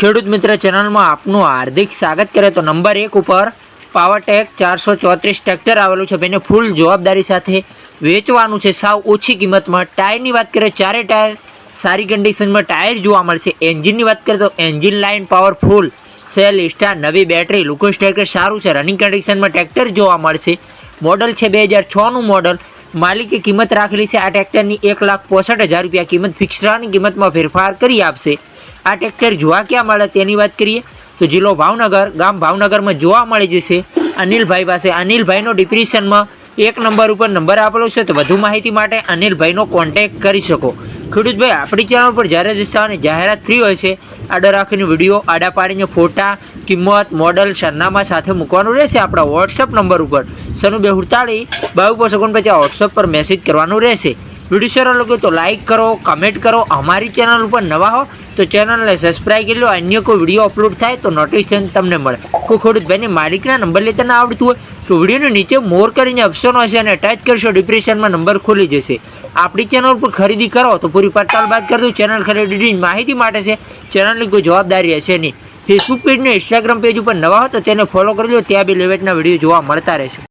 ખેડૂત મિત્ર ચેનલમાં આપનું હાર્દિક સ્વાગત કરે તો નંબર એક ઉપર પાવરટેક ચારસો ચોત્રીસ ટ્રેક્ટર આવેલું છે. ભાઈને ફૂલ જવાબદારી સાથે વેચવાનું છે. સાવ ઓછી કિંમતમાં ટાયરની વાત કરીએ, ચારે ટાયર સારી કન્ડિશનમાં ટાયર જોવા મળશે. એન્જિનની વાત કરીએ તો engine line powerful self starter નવી બેટરી લુકસ ટ્રેક્ટર સારું છે. રનિંગ કન્ડિશનમાં ટ્રેક્ટર જોવા મળશે. મોડલ છે બે હજાર છનું મોડલ માલિકે કિંમત રાખેલી છે. આ ટ્રેક્ટરની એક લાખ પોસઠ હજાર રૂપિયા કિંમત ફિક્સરાની કિંમતમાં ફેરફાર કરી આપશે. આ ટ્રેક્ટર જોવા ક્યાં મળે તેની વાત કરીએ? તો જિલ્લો ભાવનગર, ગામ ભાવનગરમાં જોવા મળી જશે અનિલભાઈ પાસે. અનિલભાઈનો ડિપ્રેશનમાં એક નંબર ઉપર નંબર આપેલો છે, તો વધુ માહિતી માટે અનિલભાઈનો કોન્ટેક્ટ કરી શકો. ખેડૂતભાઈ, આપણી ચેનલ પર જ્યારે દસ્તાવાની જાહેરાત ફ્રી હોય છે, આડો રાખીને વીડિયો આડા પાડીને ફોટા, કિંમત મોડલ સરનામા સાથે મૂકવાનું રહેશે આપણા વોટ્સઅપ નંબર ઉપર. સનુ બે હુડતાળી બાવીસ ઓગણપચાસ વોટ્સઅપ પર મેસેજ કરવાનું રહેશે. વીડિયો સારો લાગ્યો તો લાઇક કરો કમેન્ટ કરો, અમારી ચેનલ ઉપર નવા હો તો ચેનલને સબસ્ક્રાઈબ કરી લો, અન્ય કોઈ વીડિયો અપલોડ થાય તો નોટિફિકેશન તમને મળે. કોઈ ખેડૂતભાઈને માલિકના નંબર લેતા ના આવડતું હોય તો વિડીયોની નીચે મોર કરીને ઓપ્શન હશે અને ટચ કરશો ડિપ્રેશનમાં નંબર ખોલી જશે. આપણી ચેનલ પર ખરીદી કરો તો પૂરી પડતાલ બાદ કરી દઉં. ચેનલ ખરીદીની માહિતી માટે છે. ચેનલની કોઈ જવાબદારી હશે નહીં. ફેસબુક પેજ ને ઇન્સ્ટાગ્રામ પેજ ઉપર નવા હો તો તેને ફોલો કરી લો. ત્યાં બી લેવેટના વીડિયો જોવા મળતા રહેશે.